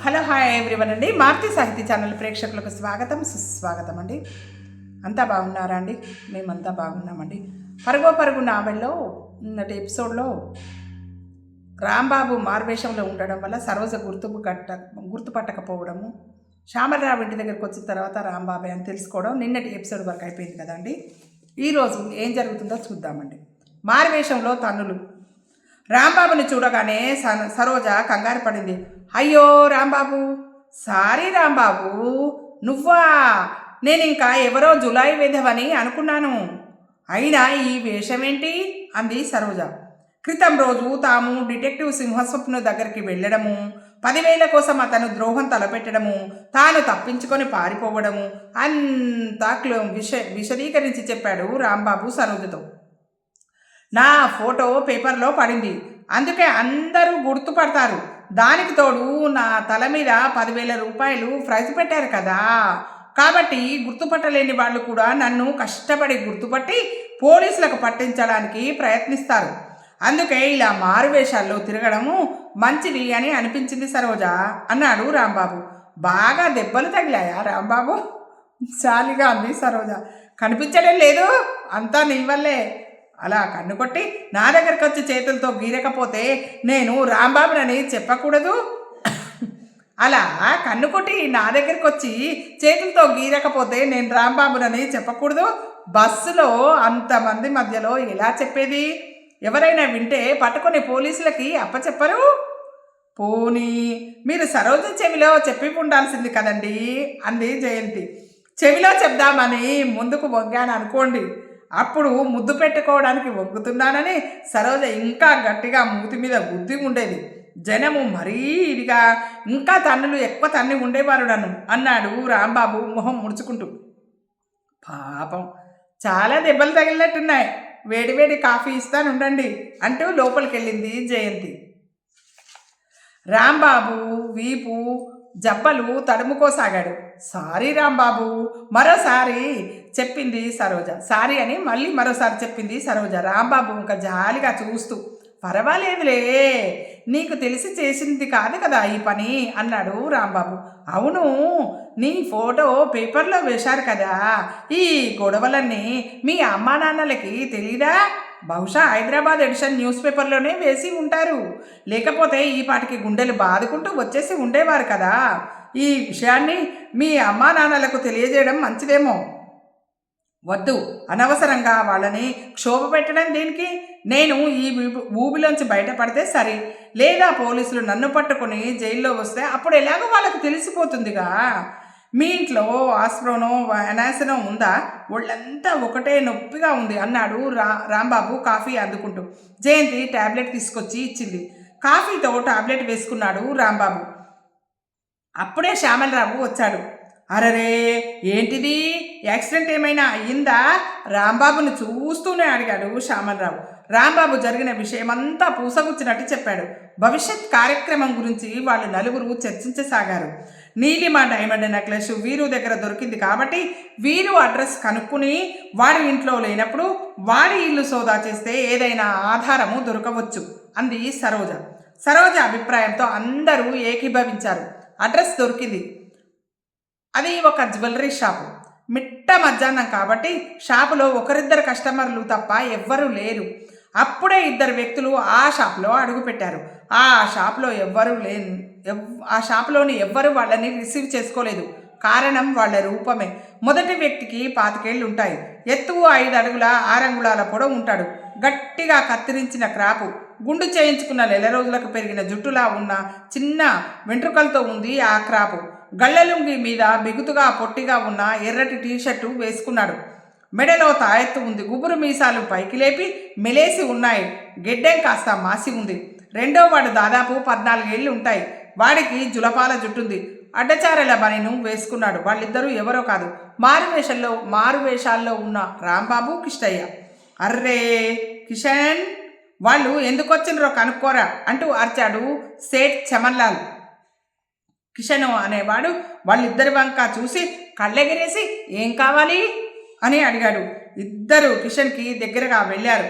Hello hi everyone అండి. మారుతి సాహితీ channel ప్రేక్షకులకు స్వాగతం సుస్వాగతం అండి. అంతా బాగున్నారా అండి? మేమంతా బాగున్నామండి. పరుగో పరుగు నావెల్లో ఉన్నటి ఎపిసోడ్లో రాంబాబు మార్వేషంలో ఉండడం వల్ల సరోజ గుర్తుపు కట్ట గుర్తుపట్టకపోవడము శ్యామలరావు ఇంటి దగ్గరికి వచ్చిన తర్వాత రాంబాబే అని తెలుసుకోవడం నిన్నటి ఎపిసోడ్ వరకు అయిపోయింది కదండి. ఈరోజు ఏం జరుగుతుందో చూద్దామండి. మారువేషంలో తన్నులు రాంబాబుని చూడగానే స- సరోజ కంగారు పడింది. అయ్యో రాంబాబు! సారీ రాంబాబు! నువ్వా? నేను ఇంకా ఎవరో జులాయి విధవని అనుకున్నాను. అయినా ఈ వేషమేంటి? అంది సరోజ. క్రితం రోజు తాము డిటెక్టివ్ సింహస్వప్న దగ్గరికి వెళ్ళడము పదివేల కోసం అతను ద్రోహం తలపెట్టడము తాను తప్పించుకొని పారిపోవడము అంతా క్లో విష విశదీకరించి చెప్పాడు రాంబాబు సరోజతో. నా ఫోటో పేపర్లో పడింది. అందుకే అందరూ గుర్తుపడతారు. దానికి తోడు నా తల మీద పదివేల రూపాయలు ప్రైజ్ పెట్టారు కదా. కాబట్టి గుర్తుపట్టలేని వాళ్ళు కూడా నన్ను కష్టపడి గుర్తుపట్టి పోలీసులకు పట్టించడానికి ప్రయత్నిస్తారు. అందుకే ఇలా మారువేషాల్లో తిరగడము మంచిది అని అనిపించింది సరోజ. అన్నాడు రాంబాబు. బాగా దెబ్బలు తగిలాయా రాంబాబు? చాలిగా అంది సరోజ. కనిపించడం లేదు. అంతా నీ వల్లే. అలా కన్ను కొట్టి నా దగ్గరకు వచ్చి చేతులతో గీరకపోతే నేను రాంబాబునని చెప్పకూడదు? అలా కన్ను కొట్టి నా దగ్గరకు వచ్చి చేతులతో గీరకపోతే నేను రాంబాబునని చెప్పకూడదు? బస్సులో అంతమంది మధ్యలో ఎలా చెప్పేది? ఎవరైనా వింటే పట్టుకుని పోలీసులకి అప్పచెప్పరు? పోనీ మీరు సరోజ చెవిలో చెప్పి ఉండాల్సింది కదండి అంది జయంతి. చెవిలో చెప్దామని ముందుకు వంగాను అనుకోండి. అప్పుడు ముద్దు పెట్టుకోవడానికి ఒగ్గుతున్నానని సరోజ ఇంకా గట్టిగా మూతి మీద బుద్ధి ఉండేది. జనము మరీ ఇదిగా ఇంకా తన్నులు ఎక్కువ తన్ని ఉండేవారు నన్ను అన్నాడు రాంబాబు మొహం ముడుచుకుంటూ. పాపం చాలా దెబ్బలు తగిలినట్టున్నాయి. వేడివేడి కాఫీ ఇస్తాను ఉండండి అంటూ లోపలికి వెళ్ళింది జయంతి. రాంబాబు వీపు జబ్బలు తడుముకోసాగాడు. సారీ రాంబాబు మరోసారి చెప్పింది సరోజ. సారీ అని మళ్ళీ మరోసారి చెప్పింది సరోజ. రాంబాబు ఇంకా జాలిగా చూస్తూ పర్వాలేదులే నీకు తెలిసి చేసింది కాదు కదా ఈ పని అన్నాడు రాంబాబు. అవును నీ ఫోటో పేపర్లో వేశారు కదా. ఈ గొడవలన్నీ మీ అమ్మా నాన్నలకి తెలీదా? బహుశా హైదరాబాద్ ఎడిషన్ న్యూస్ పేపర్లోనే వేసి ఉంటారు. లేకపోతే ఈ పాటికి గుండెలు బాదుకుంటూ వచ్చేసి ఉండేవారు కదా. ఈ విషయాన్ని మీ అమ్మా నాన్నలకు తెలియజేయడం మంచిదేమో. వద్దు. అనవసరంగా వాళ్ళని క్షోభ పెట్టడం దీనికి. నేను ఈ ఊబిలోంచి బయటపడితే సరే. లేదా పోలీసులు నన్ను పట్టుకొని జైల్లో వస్తే అప్పుడు ఎలాగో వాళ్ళకు తెలిసిపోతుందిగా. మీ ఇంట్లో ఆస్ప్రోనో అనాసనో ఉందా? ఒళ్ళంతా ఒకటే నొప్పిగా ఉంది అన్నాడు రా రాంబాబు కాఫీ అందుకుంటూ. జయంతి టాబ్లెట్ తీసుకొచ్చి ఇచ్చింది. కాఫీతో టాబ్లెట్ వేసుకున్నాడు రాంబాబు. అప్పుడే శ్యామలరావు వచ్చాడు. అరరే ఏంటిది? యాక్సిడెంట్ ఏమైనా అయ్యిందా? రాంబాబును చూస్తూనే అడిగాడు శ్యామలరావు. రాంబాబు జరిగిన విషయమంతా పూసగుచ్చినట్టు చెప్పాడు. భవిష్యత్ కార్యక్రమం గురించి వాళ్ళు నలుగురు చర్చించసాగారు. Neelima diamond necklace? వీరు దగ్గర దొరికింది కాబట్టి వీరు అడ్రస్ కనుక్కుని వారి ఇంట్లో లేనప్పుడు వారి ఇల్లు సోదా చేస్తే ఏదైనా ఆధారము దొరకవచ్చు అంది సరోజ. సరోజ అభిప్రాయంతో అందరూ ఏకీభవించారు. అడ్రస్ దొరికింది. అది ఒక జ్యువెలరీ షాపు. మిట్ట మధ్యాహ్నం కాబట్టి షాపులో ఒకరిద్దరు కస్టమర్లు తప్ప ఎవ్వరూ లేరు. అప్పుడే ఇద్దరు వ్యక్తులు ఆ షాప్లో అడుగుపెట్టారు. ఆ షాప్లో ఎవ్వరూ లే ఆ షాపులోని ఎవ్వరు వాళ్ళని రిసీవ్ చేసుకోలేదు. కారణం వాళ్ళ రూపమే. మొదటి వ్యక్తికి పాతికేళ్ళు ఉంటాయి ఎత్తు ఐదు అడుగుల ఆరంగుళాల పొడవు ఉంటాడు. గట్టిగా కత్తిరించిన క్రాపు గుండు చేయించుకున్న నెల రోజులకు పెరిగిన జుట్టులా ఉన్న చిన్న వెంట్రుకలతో ఉంది ఆ క్రాపు. గళ్ళలుంగి మీద బిగుతుగా పొట్టిగా ఉన్న ఎర్రటి టీషర్టు వేసుకున్నాడు. మెడలో తాయెత్తు ఉంది. గుబురు మీసాలు పైకి లేపి మెలేసి ఉన్నాయి. గెడ్డెం కాస్త మాసి ఉంది. రెండో వాడు దాదాపు పద్నాలుగేళ్ళు ఉంటాయి వాడికి జులపాల జుట్టుంది. అడ్డచారల బనిను వేసుకున్నాడు. వాళ్ళిద్దరూ ఎవరో కాదు. మారువేషంలో మారువేషాల్లో ఉన్న రాంబాబు కిష్టయ్య అర్రే కిషన్ వాళ్ళు ఎందుకు వచ్చిండ్రో కనుక్కోరా అంటూ అరిచాడు సేట్ చమన్లాల్. కిషన్ అనేవాడు వాళ్ళిద్దరి వంక చూసి కళ్ళెగిరేసి ఏం కావాలి? అని అడిగాడు. ఇద్దరు కిషన్కి దగ్గరగా వెళ్ళారు.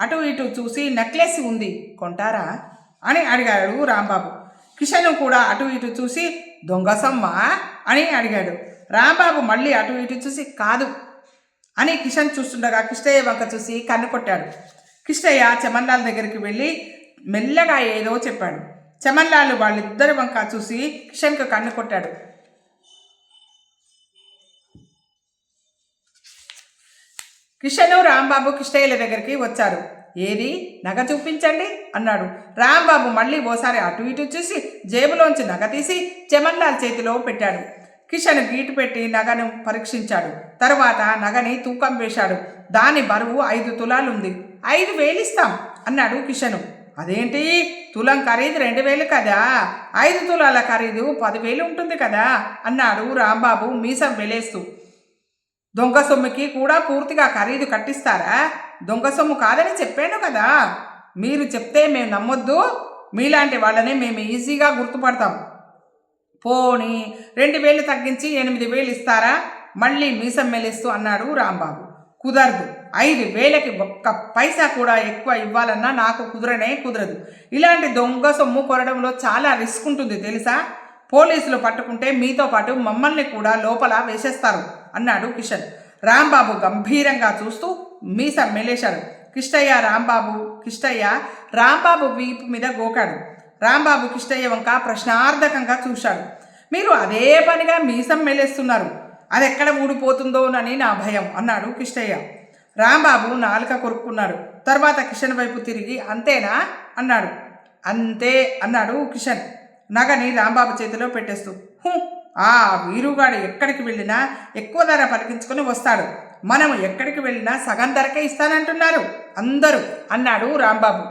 అటు ఇటు చూసి నెక్లెస్ ఉంది. కొంటారా? అని అడిగాడు రాంబాబు. కిషన్ కూడా అటు ఇటు చూసి దొంగ అని అడిగాడు. రాంబాబు మళ్ళీ అటు ఇటు చూసి కాదు అని కిషన్ చూస్తుండగా కిష్టయ్య వంక చూసి కన్ను కొట్టాడు. కిష్టయ్య చమన్లాల్ దగ్గరికి వెళ్ళి మెల్లగా ఏదో చెప్పాడు. చమన్లాల్ వాళ్ళిద్దరి వంక చూసి కిషన్కు కన్ను కొట్టాడు. కిషను రాంబాబు కిష్టయ్యల దగ్గరికి వచ్చారు. ఏది? నగ చూపించండి అన్నాడు. రాంబాబు మళ్ళీ ఓసారి అటు ఇటు చూసి జేబులోంచి నగ తీసి చెమన్నాల్ చేతిలో పెట్టాడు. కిషన్ గీటు పెట్టి నగను పరీక్షించాడు. తర్వాత నగని తూకం వేశాడు. దాని బరువు ఐదు తులాలుంది. ఐదు వేలిస్తాం అన్నాడు కిషను. అదేంటి? తులం ఖరీదు రెండు వేలు కదా? ఐదు తులాల ఖరీదు పదివేలు ఉంటుంది కదా? అన్నాడు రాంబాబు మీసం వెలేస్తూ. దొంగ సొమ్ముకి కూడా పూర్తిగా ఖరీదు కట్టిస్తారా? దొంగ సొమ్ము కాదని చెప్పాను కదా. మీరు చెప్తే మేము నమ్మొద్దు. మీలాంటి వాళ్ళని మేము ఈజీగా గుర్తుపడతాం. పోనీ రెండు వేలు తగ్గించి ఎనిమిది వేలు ఇస్తారా? మళ్ళీ మీసం మెలిస్తూ అన్నాడు రాంబాబు. కుదరదు. ఐదు వేలకి ఒక్క పైసా కూడా ఎక్కువ ఇవ్వాలన్నా నాకు కుదరనే కుదరదు. ఇలాంటి దొంగ సొమ్ము కొనడంలో చాలా రిస్క్ ఉంటుంది తెలుసా? పోలీసులు పట్టుకుంటే మీతో పాటు మమ్మల్ని కూడా లోపల వేసేస్తారు అన్నాడు కిషన్. రాంబాబు గంభీరంగా చూస్తూ మీసం మెలేశాడు కిష్టయ్య రాంబాబు కిష్టయ్య రాంబాబు వీపు మీద గోకాడు. రాంబాబు కిష్టయ్య వంక ప్రశ్నార్థకంగా చూశాడు. మీరు అదే పనిగా మీసం మెలేస్తున్నారు అది ఎక్కడ ఊడిపోతుందోనని నా భయం అన్నాడు కిష్టయ్య. రాంబాబు నాలుక కొరుక్కున్నాడు. తర్వాత కిషన్ వైపు తిరిగి అంతేనా? అన్నాడు. అంతే అన్నాడు కిషన్. నగని రాంబాబు చేతిలో పెట్టేస్తూ ఆ వీరుగాడు ఎక్కడికి వెళ్ళినా ఎక్కువ ధర పలికించుకొని వస్తాడు. మనం ఎక్కడికి వెళ్ళినా సగం ధరకే ఇస్తానంటున్నారు. అందరూ అన్నాడు రాంబాబు.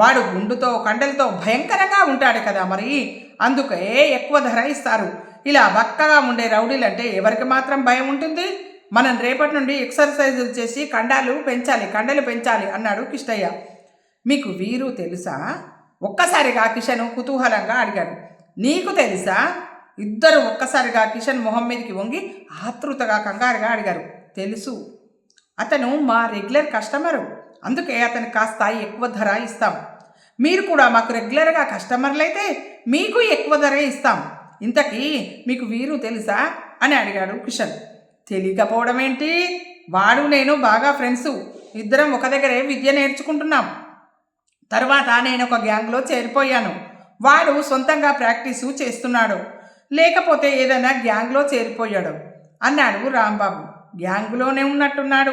వాడు గుండుతో కండలతో భయంకరంగా ఉంటాడు కదా మరి? అందుకే ఎక్కువ ధర ఇస్తారు. ఇలా బక్కగా ఉండే రౌడీలంటే ఎవరికి మాత్రం భయం ఉంటుంది? మనం రేపటి నుండి ఎక్సర్సైజులు చేసి కండాలు పెంచాలి కండలు పెంచాలి అన్నాడు కిష్టయ్య. మీకు వీరు తెలుసా? ఒక్కసారిగా కిషన్ కుతూహలంగా అడిగాడు. నీకు తెలుసా? ఇద్దరు ఒక్కసారిగా కిషన్ మొహం మీదకి వంగి ఆతృతగా కంగారుగా అడిగారు. తెలుసు. అతను మా రెగ్యులర్ కస్టమరు. అందుకే అతను కాస్త ఎక్కువ ధర ఇస్తాం. మీరు కూడా మాకు రెగ్యులర్గా కస్టమర్లైతే మీకు ఎక్కువ ధరే ఇస్తాం. ఇంతకీ మీకు వీరు తెలుసా? అని అడిగాడు కిషన్ తెలియకపోవడం ఏంటి వాడు నేను బాగా ఫ్రెండ్స్. ఇద్దరం ఒక దగ్గరే విద్య నేర్చుకుంటున్నాం. తర్వాత నేను ఒక గ్యాంగ్లో చేరిపోయాను. వాడు సొంతంగా ప్రాక్టీసు చేస్తున్నాడు. లేకపోతే ఏదైనా గ్యాంగ్లో చేరిపోయాడు. అన్నాడు రాంబాబు. గ్యాంగ్లోనే ఉన్నట్టున్నాడు.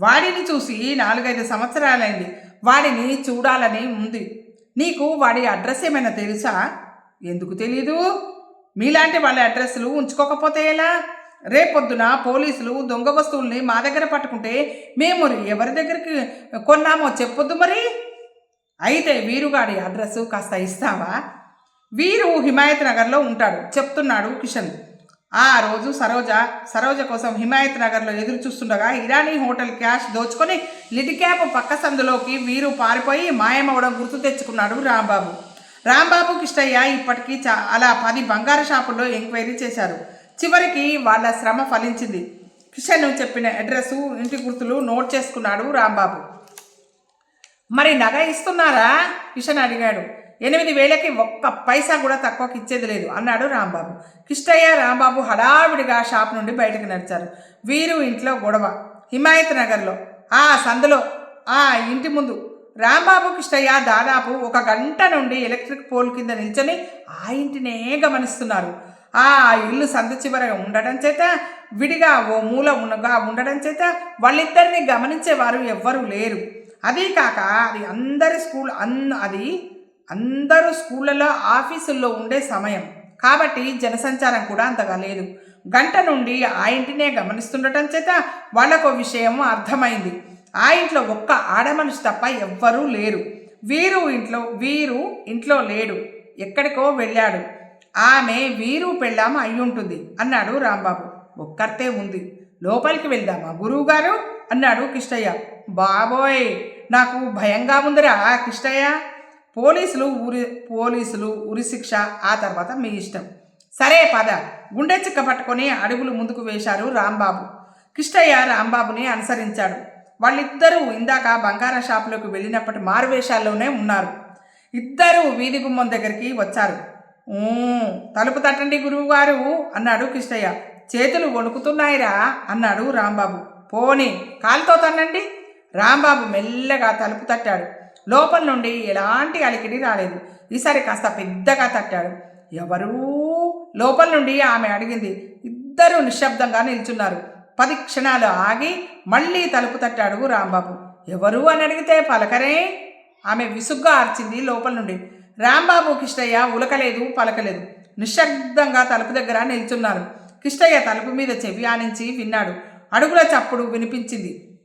వాడిని చూసి నాలుగైదు సంవత్సరాలైంది. వాడిని చూడాలని ఉంది. నీకు వాడి అడ్రస్ ఏమైనా తెలుసా? ఎందుకు తెలీదు? మీలాంటి వాళ్ళ అడ్రస్లు ఉంచుకోకపోతే ఎలా? రేపొద్దున పోలీసులు దొంగ వస్తువుల్ని మా దగ్గర పట్టుకుంటే మేము ఎవరి దగ్గరికి కొన్నామో చెప్పొద్దు మరి. అయితే వీరుగాడి అడ్రస్ కాస్త ఇస్తావా? వీరు హిమాయత్ నగర్లో ఉంటాడు చెప్తున్నాడు కిషన్. ఆ రోజు సరోజ సరోజ కోసం హిమాయత్ నగర్లో ఎదురు చూస్తుండగా ఇరానీ హోటల్ క్యాష్ దోచుకొని లిటి క్యాప్ పక్క సందులోకి వీరు పారిపోయి మాయమవడం గుర్తు తెచ్చుకున్నాడు రాంబాబు. రాంబాబు కిష్టయ్య ఇప్పటికీ చా అలా పది బంగారు షాపుల్లో ఎంక్వైరీ చేశారు. చివరికి వాళ్ళ శ్రమ ఫలించింది. కిషన్ చెప్పిన అడ్రస్సు ఇంటి గుర్తులు నోట్ చేసుకున్నాడు రాంబాబు. మరి నగ ఇస్తున్నారా? కిషన్ అడిగాడు. ఎనిమిది వేలకి ఒక్క పైసా కూడా తక్కువకి ఇచ్చేది లేదు అన్నాడు రాంబాబు. కిష్టయ్య రాంబాబు హడావిడిగా షాప్ నుండి బయటకు నడిచారు. వీరు ఇంట్లో గొడవ. హిమాయత్ నగర్లో. ఆ సందులో. ఆ ఇంటి ముందు. రాంబాబు కిష్టయ్య దాదాపు ఒక గంట నుండి ఎలక్ట్రిక్ పోల్ కింద నిల్చొని ఆ ఇంటినే గమనిస్తున్నారు. ఆ ఇల్లు సందు చివరగా ఉండడం చేత విడిగా ఓ మూల ఉన్నగా ఉండడం చేత వాళ్ళిద్దరిని గమనించేవారు ఎవ్వరూ లేరు. అదీ కాక అది అందరి స్కూల్ అన్ అది అందరూ స్కూళ్ళలో ఆఫీసుల్లో ఉండే సమయం. కాబట్టి జనసంచారం కూడా అంతగా లేదు. గంట నుండి ఆ ఇంటినే గమనిస్తుండటం చేత వాళ్ళకు విషయం అర్థమైంది. ఆ ఇంట్లో ఒక్క ఆడమనిషి తప్ప ఎవ్వరూ లేరు. వీరు ఇంట్లో వీరు ఇంట్లో లేడు. ఎక్కడికో వెళ్ళాడు. ఆమె వీరు పెళ్ళామ అయి ఉంటుంది అన్నాడు రాంబాబు. ఒక్కర్తే ఉంది. లోపలికి వెళ్దామా గురువుగారు? అన్నాడు కిష్టయ్య బాబోయ్ నాకు భయంగా ఉందిరా కిష్టయ్య పోలీసులు ఉరి పోలీసులు ఉరిశిక్ష ఆ తర్వాత మీ ఇష్టం. సరే పద. గుండె చిక్క పట్టుకొని అడుగులు ముందుకు వేశారు రాంబాబు. కిష్టయ్య రాంబాబుని అనుసరించాడు. వాళ్ళిద్దరూ ఇందాక బంగారం షాపులోకి వెళ్ళినప్పటి మారువేషాల్లోనే ఉన్నారు. ఇద్దరూ వీధి గుమ్మం దగ్గరికి వచ్చారు. తలుపు తట్టండి గురువుగారు అన్నాడు కిష్టయ్య చేతులు వణుకుతున్నాయిరా అన్నాడు రాంబాబు. పోని కాలుతో తన్నండి. రాంబాబు మెల్లగా తలుపు తట్టాడు. లోపల నుండి ఎలాంటి అలికిడి రాలేదు. ఈసారి కాస్త పెద్దగా తట్టాడు. ఎవరూ? లోపల నుండి ఆమె అడిగింది. ఇద్దరూ నిశ్శబ్దంగా నిల్చున్నారు. పది క్షణాలు ఆగి మళ్ళీ తలుపు తట్టాడు రాంబాబు. ఎవరు అని అడిగితే పలకరే? ఆమె విసుగ్గా ఆర్చింది లోపల నుండి. రాంబాబు కిష్టయ్య ఉలకలేదు పలకలేదు. నిశ్శబ్దంగా తలుపు దగ్గర నిల్చున్నారు. కిష్టయ్య తలుపు మీద చెవి ఆనించి విన్నాడు. అడుగుల చప్పుడు వినిపించింది.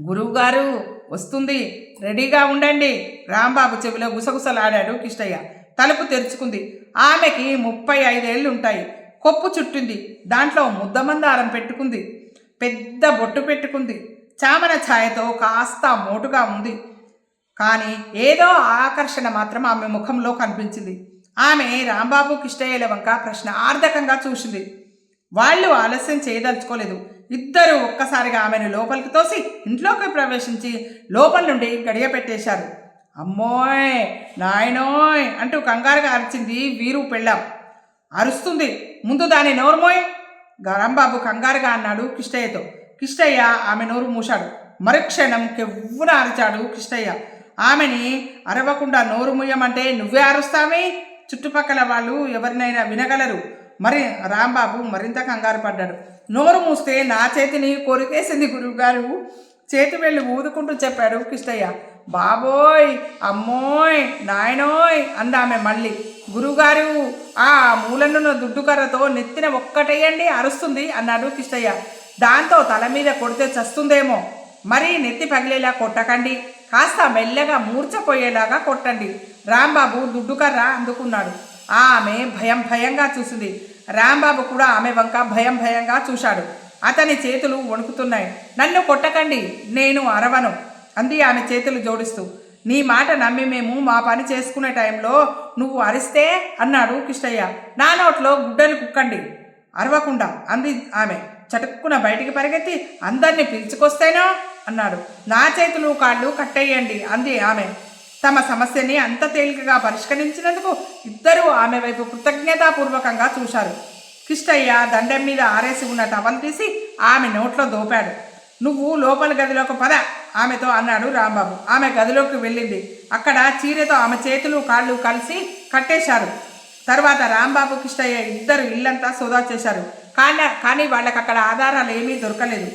గురువుగారు వస్తుంది. రెడీగా ఉండండి. రాంబాబు చెవిలో గుసగుసలాడాడు కిష్టయ్య తలుపు తెరుచుకుంది. ఆమెకి ముప్పై ఐదేళ్ళు ఉంటాయి కొప్పు చుట్టింది. దాంట్లో ముద్దమందారం పెట్టుకుంది. పెద్ద బొట్టు పెట్టుకుంది. చామన ఛాయతో కాస్త మోటుగా ఉంది. కానీ ఏదో ఆకర్షణ మాత్రం ఆమె ముఖంలో కనిపించింది. ఆమె రాంబాబు కిష్టయ్యల వంక ప్రశ్నార్థకంగా చూసింది. వాళ్ళు ఆలస్యం చేయదలుచుకోలేదు. ఇద్దరు ఒక్కసారిగా ఆమెను లోపలికి తోసి ఇంట్లోకి ప్రవేశించి లోపల నుండి గడియ పెట్టేశారు. అమ్మోయ్ నాయనోయ్ అంటూ కంగారుగా అరిచింది వీరు పెళ్ళాం. అరుస్తుంది. ముందు దాని నోరుమోయ్ గరంబాబు కంగారుగా అన్నాడు కిష్టయ్యతో. కిష్టయ్య ఆమె నోరు మూశాడు. మరుక్షణం కెవ్వున అరిచాడు కిష్టయ్య. ఆమెని అరవకుండా నోరు ముయ్యమంటే నువ్వే అరుస్తామే చుట్టుపక్కల వాళ్ళు ఎవరినైనా వినగలరు. మరి రాంబాబు మరింత కంగారు పడ్డాడు. నోరు మూస్తే నా చేతిని కొరికేసింది గురువుగారు. చేతి వెళ్ళి ఊదుకుంటూ చెప్పాడు కిష్టయ్య బాబోయ్ అమ్మోయ్ నాయనోయ్ అందామె మళ్ళీ. గురువుగారు ఆ మూలనున్న దుడ్డుకర్రతో నెత్తిన ఒక్కటేయండి అరుస్తుంది అన్నాడు కిష్టయ్య దాంతో తల మీద కొడితే చస్తుందేమో. మరీ నెత్తి పగిలేలా కొట్టకండి. కాస్త మెల్లగా మూర్చపోయేలాగా కొట్టండి. రాంబాబు దుడ్డుకర్ర అందుకున్నాడు. ఆమె భయం భయంగా చూసింది. రాంబాబు కూడా ఆమె వంక భయం భయంగా చూశాడు. అతని చేతులు వణుకుతున్నాయి. నన్ను కొట్టకండి నేను అరవను అంది ఆమె చేతులు జోడిస్తూ. నీ మాట నమ్మి మేము మా పని చేసుకునే టైంలో నువ్వు అరిస్తే అన్నాడు కిష్టయ్య నా నోట్లో గుడ్డలు కుక్కండి. అరవకుండా అంది ఆమె. చటుక్కున బయటికి పరిగెత్తి అందరినీ పిలుచుకొస్తేనో? అన్నాడు. నా చేతులు కాళ్ళు కట్టేయండి అంది ఆమె. తమ సమస్యని అంత తేలికగా పరిష్కరించినందుకు ఇద్దరూ ఆమె వైపు కృతజ్ఞతాపూర్వకంగా చూశారు. కిష్టయ్య దండెం మీద ఆరేసి ఉన్న టవల్ తీసి ఆమె నోట్లో దోపాడు. నువ్వు లోపల గదిలోకి పద ఆమెతో అన్నాడు రాంబాబు. ఆమె గదిలోకి వెళ్ళింది. అక్కడ చీరతో ఆమె చేతులు కాళ్ళు కలిసి కట్టేశారు. తర్వాత రాంబాబు కిష్టయ్య ఇద్దరు ఇల్లంతా సోదా చేశారు. కానీ కానీ వాళ్ళకి అక్కడ ఆధారాలు ఏమీ దొరకలేదు.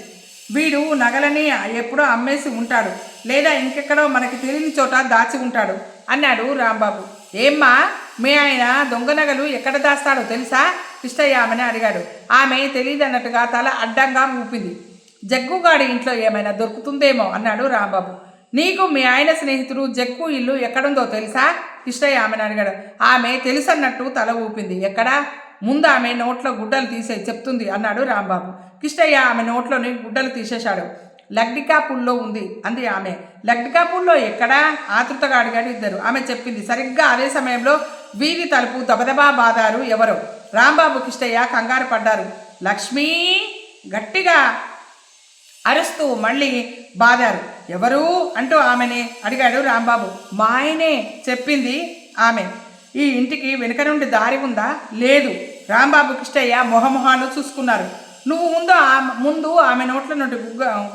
వీడు నగలని ఎప్పుడో అమ్మేసి ఉంటాడు. లేదా ఇంకెక్కడో మనకి తెలియని చోట దాచి ఉంటాడు అన్నాడు రాంబాబు. ఏమ్మా? మీ ఆయన దొంగ నగలు ఎక్కడ దాస్తాడో తెలుసా? కిష్టయ్య ఆమెని అడిగాడు. ఆమె తెలియదన్నట్టుగా తల అడ్డంగా ఊపింది. జగ్గుగాడి ఇంట్లో ఏమైనా దొరుకుతుందేమో అన్నాడు రాంబాబు. నీకు మీ ఆయన స్నేహితుడు జగ్గు ఇల్లు ఎక్కడుందో తెలుసా? కృష్ణయ్య ఆమెను అడిగాడు. ఆమె తెలుసన్నట్టు తల ఊపింది. ఎక్కడా? ముందు ఆమె నోట్లో గుడ్డలు తీసే చెప్తుంది అన్నాడు రాంబాబు. కిష్టయ్య ఆమె నోట్లోని గుడ్డలు తీసేశాడు. లగ్డికాపూల్లో ఉంది అంది ఆమె. లగ్డికాపూల్లో ఎక్కడా? ఆతృతగా అడిగాడు ఇద్దరు. ఆమె చెప్పింది సరిగ్గా అదే సమయంలో వీధి తలుపు దబదబా బాదారు ఎవరో. రాంబాబు కిష్టయ్య కంగారు పడ్డారు. లక్ష్మీ! గట్టిగా అరుస్తూ మళ్ళీ బాదారు. ఎవరు? అంటూ ఆమెని అడిగాడు రాంబాబు. మా ఆయనే చెప్పింది ఆమె. ఈ ఇంటికి వెనుక నుండి దారి ఉందా? లేదు. రాంబాబు కిష్టయ్య మొహమొహాలు చూసుకున్నారు. నువ్వు ముందు ఆ ముందు ఆమె నోట్ల నుండి గుగ్గ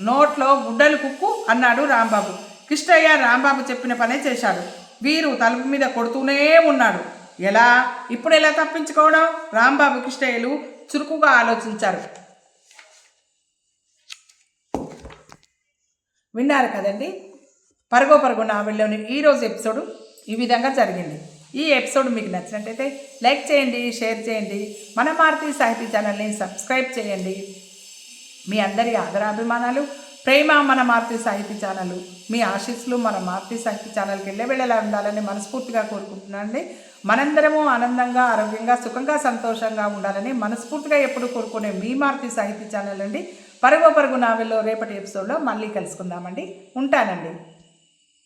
నోట్లో గుడ్డలు కుక్కు అన్నాడు రాంబాబు. కిష్టయ్య రాంబాబు చెప్పిన పనే చేశాడు. వీరు తలుపు మీద కొడుతూనే ఉన్నాడు. ఎలా? ఇప్పుడు ఎలా తప్పించుకోవడం? రాంబాబు కిష్టయ్యలు చురుకుగా ఆలోచించారు. విన్నారు కదండి? పరుగో పరుగు నావెల్లోని ఈరోజు ఎపిసోడ్ ఈ విధంగా జరిగింది. ఈ ఎపిసోడ్ మీకు నచ్చినట్టయితే లైక్ చేయండి షేర్ చేయండి. మన మారుతి సాహితీ ఛానల్ని సబ్స్క్రైబ్ చేయండి. మీ అందరి ఆదరాభిమానాలు ప్రేమ మన మారుతి సాహితీ ఛానల్. మీ ఆశీస్సులు మన మారుతి సాహితీ ఛానల్కి వెళ్ళే వెళ్ళేలా ఉండాలని మనస్ఫూర్తిగా కోరుకుంటున్నానండి. మనందరము ఆనందంగా ఆరోగ్యంగా సుఖంగా సంతోషంగా ఉండాలని మనస్ఫూర్తిగా ఎప్పుడు కోరుకునే మీ మారుతి సాహితీ ఛానల్ అండి. పరుగు పరుగు నావెల్లో రేపటి ఎపిసోడ్లో మళ్ళీ కలుసుకుందామండి. ఉంటానండి.